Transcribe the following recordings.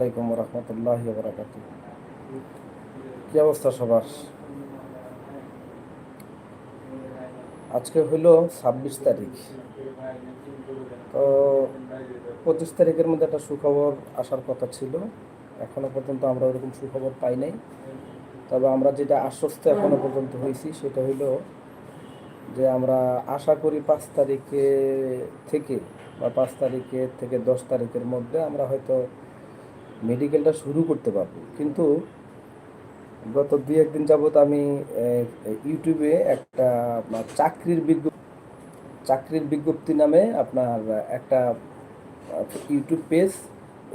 আলাইকুম রহমতুল্লাহ বরাকাত কি অবস্থা সবার? আজকে হলো ছাব্বিশ তারিখ। তো পঁচিশ তারিখের মধ্যে একটা সুখবর আসার কথা ছিল। এখনও পর্যন্ত আমরা ওরকম সুখবর পাই নাই। তবে আমরা যেটা আশ্বস্ত এখনও পর্যন্ত হয়েছি, সেটা হলো যে আমরা আশা করি পাঁচ তারিখে থেকে বা পাঁচ তারিখের থেকে দশ তারিখের মধ্যে আমরা হয়তো মেডিকেলটা শুরু করতে পারব। কিন্তু গত দুই একদিন যাবত আমি ইউটিউবে একটা চাকরির বিজ্ঞপ্তি চাকরির বিজ্ঞপ্তি নামে আপনার একটা ইউটিউব পেজ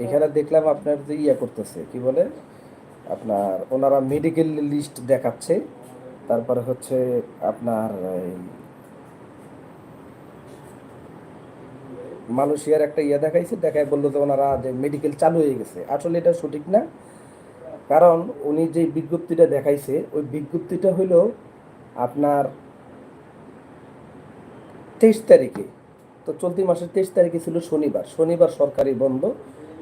এখানে দেখলাম আপনার যে ইয়ে করতেছে, কি বলে? আপনার ওনারা মেডিকেল লিস্ট দেখাচ্ছে। তারপরে হচ্ছে আপনার এই মালয়েশিয়ার একটা ইয়ে দেখাইছে, দেখায় বলল যে ওনারা যে মেডিকেল চালু হয়ে গেছে। আসলে এটা সঠিক না। কারণ উনি যে বিজ্ঞপ্তিটা দেখাইছে, ওই বিজ্ঞপ্তিটা হলো আপনার তেইশ তারিখে। তো চলতি মাসের তেইশ তারিখে ছিল শনিবার। শনিবার সরকারি বন্ধ।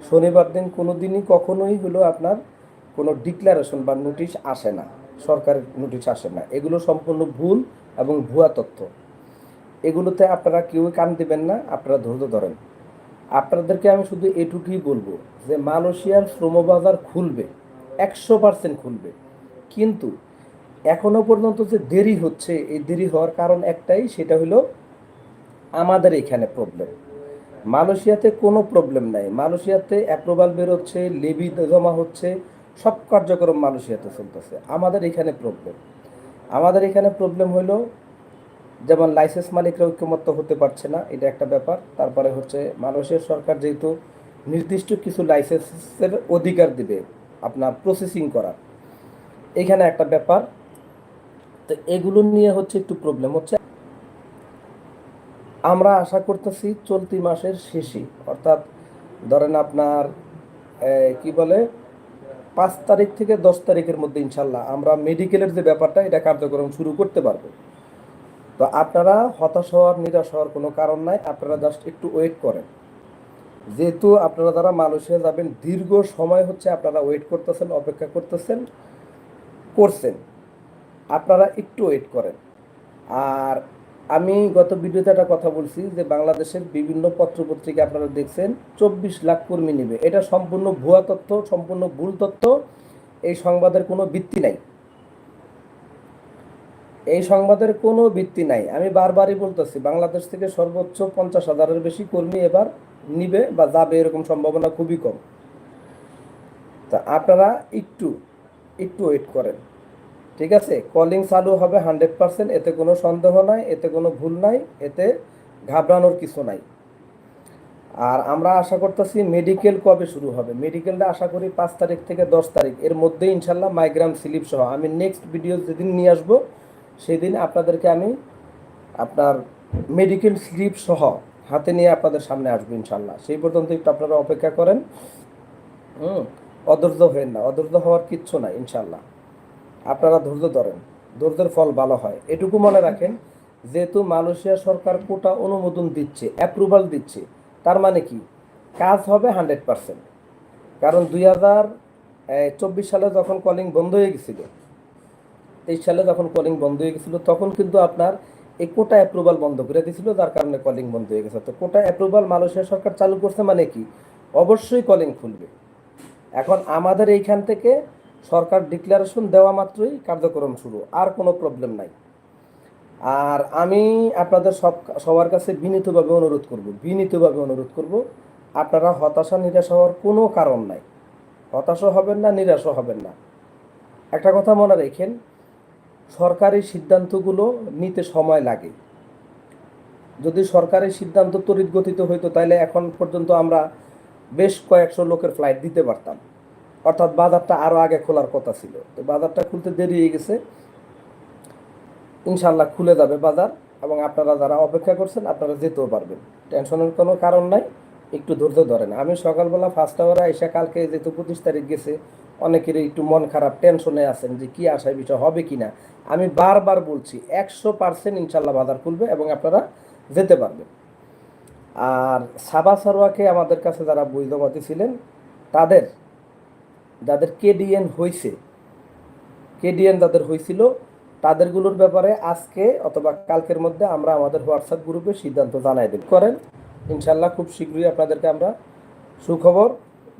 শনিবার দিন কোনো দিনই কখনোই হলো আপনার কোনো ডিক্লারেশন বা নোটিশ আসে না। সরকারের নোটিশ আসে না। এগুলো সম্পূর্ণ ভুল এবং ভুয়া তথ্য। এগুলোতে আপনারা কেউ কান দিবেন না, আপনারা ধৈর্য ধরেন। আপনাদেরকে আমি শুধু এটুকুই বলব যে মালয়েশিয়ার শ্রমবাজার খুলবে, একশো পার্সেন্ট খুলবে। কিন্তু এখনও পর্যন্ত যে দেরি হচ্ছে, এই দেরি হওয়ার কারণ একটাই, সেটা হলো আমাদের এখানে প্রবলেম মালয়েশিয়াতে কোনো প্রবলেম নাই। মালয়েশিয়াতে অ্যাপ্রুভাল বেরোচ্ছে লেবি জমা হচ্ছে, সব কার্যক্রম মালয়েশিয়াতে চলতেছে। আমাদের এখানে প্রবলেম আমাদের এখানে প্রবলেম হলো যেমন লাইসেন্স মালিকরা ঐক্যমত্য হতে পারছে না, এটা একটা ব্যাপার। তারপরে হচ্ছে মালয়েশিয়ার সরকার যেহেতু নির্দিষ্ট কিছু লাইসেন্সের অধিকার দিবে আপনার প্রসেসিং করার, এখানে একটা ব্যাপার। তো এগুলো নিয়ে হচ্ছে একটু প্রবলেম হচ্ছে। আমরা আশা করতেছি চলতি মাসের শেষে, অর্থাৎ ধরেন আপনার কি বলে, পাঁচ তারিখ থেকে দশ তারিখের মধ্যে ইনশাল্লাহ আমরা মেডিকেলের যে ব্যাপারটা, এটা কার্যক্রম শুরু করতে পারব। তো আপনারা হতাশ হওয়ার, নিরাশ হওয়ার কোনো কারণ নাই, আপনারা জাস্ট একটু ওয়েট করেন। যেহেতু আপনারা যারা মালয়েশিয়া যাবেন, দীর্ঘ সময় হচ্ছে আপনারা ওয়েট করতেছেন, অপেক্ষা করতেছেন, করছেন। আপনারা একটু ওয়েট করেন। আর আমি গত ভিডিওতে একটা কথা বলছি যে বাংলাদেশের বিভিন্ন পত্রপত্রিকা আপনারা দেখছেন, চব্বিশ লাখ কর্মী নেবে। এটা সম্পূর্ণ ভুয়া তথ্য, সম্পূর্ণ ভুল তথ্য, এই সংবাদের কোনো ভিত্তি নাই। এই সংবাদের কোনো ভিত্তি নাই। আমি বারবারই বলতেছি, বাংলাদেশ থেকে সর্বোচ্চ পঞ্চাশ হাজারের বেশি কর্মী এবার নিবে বা যাবে এরকম সম্ভাবনা খুবই কম। তা আপনারা একটু একটু ওয়েট করেন। ঠিক আছে? কলিং চালু হবে হান্ড্রেড পার্সেন্ট এতে কোনো সন্দেহ নাই, এতে কোনো ভুল নাই, এতে ঘাবড়ানোর কিছু নাই। আর আমরা আশা করতেছি মেডিকেল কবে শুরু হবে? মেডিকেলটা আশা করি পাঁচ তারিখ থেকে দশ তারিখ। এর মধ্যে ইনশাল্লাহ মাইগ্রাম স্লিপ সহ। আমি নেক্সট ভিডিও যেদিন নিয়ে আসব সেদিন আপনাদেরকে আমি আপনার মেডিকেল স্লিপ সহ হাতে নিয়ে আপনাদের সামনে আসব ইনশাল্লাহ সেই পর্যন্ত একটু আপনারা অপেক্ষা করেন। হুম, অধৈর্য হবেন না। অধৈর্য হওয়ার কিচ্ছু না ইনশাল্লাহ আপনারা ধৈর্য ধরেন। ধৈর্যের ফল ভালো হয়। এটুকু মনে রাখেন, যেহেতু মালয়েশিয়া সরকার কোটা অনুমোদন দিচ্ছে অ্যাপ্রুভাল দিচ্ছে, তার মানে কি? কাজ হবে হান্ড্রেড পার্সেন্ট। কারণ দুই হাজার চব্বিশ সালে যখন কলিং বন্ধ হয়ে গেছিল তেইশ সালে যখন কলিং বন্ধ হয়ে গেছিল, তখন কিন্তু আপনার এই কোটা অ্যাপ্রুভাল বন্ধ করে দিয়েছিল, যার কারণে কলিং বন্ধ হয়ে গেছে। তো কোটা অ্যাপ্রুভাল মালয়েশিয়া সরকার চালু করছে মানে কি? অবশ্যই কলিং খুলবে। এখন আমাদের এইখান থেকে সরকার ডিক্লারেশন দেওয়া মাত্রই কার্যক্রম শুরু, আর কোনো প্রবলেম নাই। আর আমি আপনাদের সব, সবার কাছে বিনীতভাবে অনুরোধ করব, বিনীতভাবে অনুরোধ করব, আপনারা হতাশা, নিরাশ হওয়ার কোনো কারণ নাই। হতাশও হবেন না, নিরাশও হবেন না। একটা কথা মনে রেখেন সরকারি সিদ্ধান্তগুলো নিতে সময় লাগে। যদি সরকারি সিদ্ধান্ত তড়িৎ গতিতে হইতো তাহলে এখন পর্যন্ত আমরা বেশ কয়েকশো লোকের ফ্লাইট দিতে পারতাম। অর্থাৎ বাজারটা আরও আগে খোলার কথা ছিল। তো বাজারটা খুলতে দেরি হয়ে গেছে। ইনশাল্লাহ খুলে যাবে বাজার এবং আপনারা যারা অপেক্ষা করছেন, আপনারা যেতেও পারবেন। টেনশনের কোনো কারণ নাই, একটু ধৈর্য ধরেন। আমি সকালবেলা ফার্স্ট আওয়ারে এসে কালকে যেহেতু পঁচিশ তারিখ গেছে অনেকেরই একটু মন খারাপ টেনশনে আছেন যে কি আশায় বিষয় হবে কি না। আমি বারবার বলছি, একশো পার্সেন্ট ইনশাল্লাহ বাজার খুলবে এবং আপনারা যেতে পারবেন। আর সাবা সারোয়াকে আমাদের কাছে যারা জমাতে ছিলেন, তাদের, যাদের কেডিএন হয়েছে কেডিএন যাদের হয়েছিল তাদেরগুলোর ব্যাপারে আজকে অথবা কালকের মধ্যে আমরা আমাদের হোয়াটসঅ্যাপ গ্রুপে সিদ্ধান্ত জানাই দেব। করেন ইনশাল্লাহ খুব শীঘ্রই আপনাদেরকে আমরা সুখবর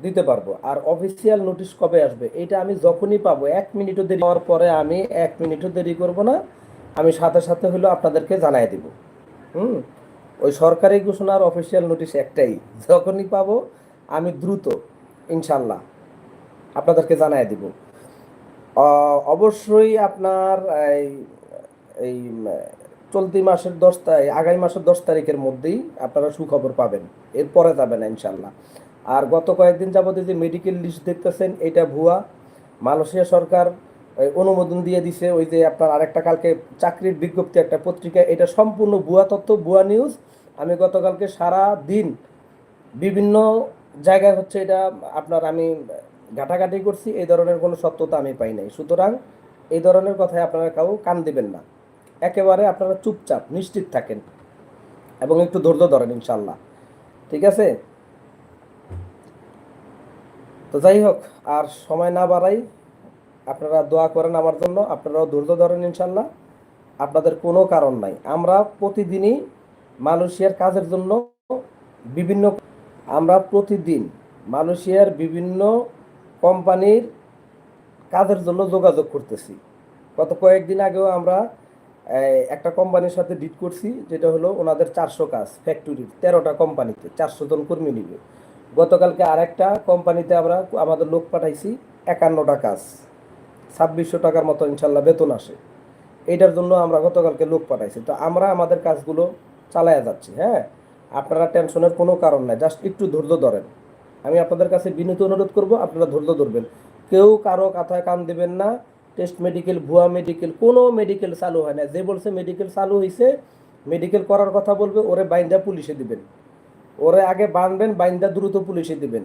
দিতে পারব। আর অফিসিয়াল নোটিশ কবে আসবে, এটা আমি যখনই পাবো, এক মিনিটও দেরি হওয়ার পরে আমি এক মিনিটও দেরি করব না, আমি সাথে সাথে হলেও আপনাদেরকে জানাই দিব। হুম? ওই সরকারি ঘোষণার অফিসিয়াল নোটিশ একটাই, যখনই পাবো আমি দ্রুত, ইনশাল্লাহ, আপনাদেরকে জানাই দিব। অবশ্যই আপনার এই চলতি মাসের দশ তারিখ, আগামী মাসের দশ তারিখের মধ্যেই আপনারা সুখবর পাবেন, এরপরে যাবেন ইনশাল্লাহ। আর গত কয়েকদিন যাবত যে মেডিকেল লিস্ট দেখতেছেন, এটা ভুয়া। মালয়েশিয়া সরকার অনুমোদন দিয়ে দিছে, ওই যে আপনার আরেকটা কালকে চাকরির বিজ্ঞপ্তি, একটা পত্রিকা, এটা সম্পূর্ণ ভুয়া তথ্য, ভুয়া নিউজ আমি গতকালকে সারা দিন বিভিন্ন জায়গায় হচ্ছে এটা, আপনার আমি ঘাটাঘাটি করছি, এই ধরনের কোনো সত্যতা আমি পাই নাই। সুতরাং এই ধরনের কথায় আপনারা কাউ কান দিবেন না। একেবারে আপনারা চুপচাপ, নিশ্চিত থাকেন এবং একটু ধৈর্য ধরেন ইনশাল্লাহ ঠিক আছে? তো যাই হোক, আর সময় না বাড়াই, আপনারা দোয়া করেন আমার জন্য, আপনারাও ধৈর্য ধরেন ইনশাল্লাহ আপনাদের কোনো কারণ নাই। আমরা প্রতিদিনই মালয়েশিয়ার কাজের জন্য বিভিন্ন, আমরা প্রতিদিন মালয়েশিয়ার বিভিন্ন কোম্পানির কাজের জন্য যোগাযোগ করতেছি। গত কয়েকদিন আগেও আমরা একটা কোম্পানির সাথে ডিট করছি, যেটা হলো ওনাদের চারশো কাজ, ফ্যাক্টরির, তেরোটা কোম্পানিতে, চারশো জন কর্মী নিবে। গতকালকে আরেকটা কোম্পানিতে আমরা আমাদের লোক পাঠাইছি একান্নটা কাজ। ছাব্বিশশো টাকার মতো ইনশাল্লাহ বেতন আসে। এইটার জন্য আমরা গতকালকে লোক পাঠাইছি। তো আমরা আমাদের কাজগুলো চালায়া যাচ্ছি হ্যাঁ? আপনারা টেনশনের কোনো কারণ নাই, জাস্ট একটু ধৈর্য ধরেন। আমি আপনাদের কাছে বিনীত অনুরোধ করব, আপনারা ধৈর্য ধরবেন। কেউ কারও কথায় কান দেবেন না, টেস্ট মেডিকেল, ভুয়া মেডিকেল, কোনো মেডিকেল চালু হয় না। যে বলছে মেডিকেল চালু হয়েছে মেডিকেল করার কথা বলবে, ওরে বাইন্দা পুলিশে দিবেন। ওরে আগে বাঁধবেন বাইন্দা দ্রুত পুলিশে দিবেন।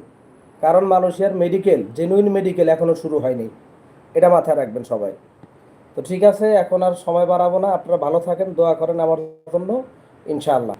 কারণ মালয়েশিয়ার মেডিকেল জেনুইন মেডিকেল এখনও শুরু হয়নি। এটা মাথায় রাখবেন সবাই। তো ঠিক আছে, এখন আর সময় বাড়াবো না। আপনারা ভালো থাকেন, দোয়া করেন আমার জন্য। ইনশাআল্লাহ।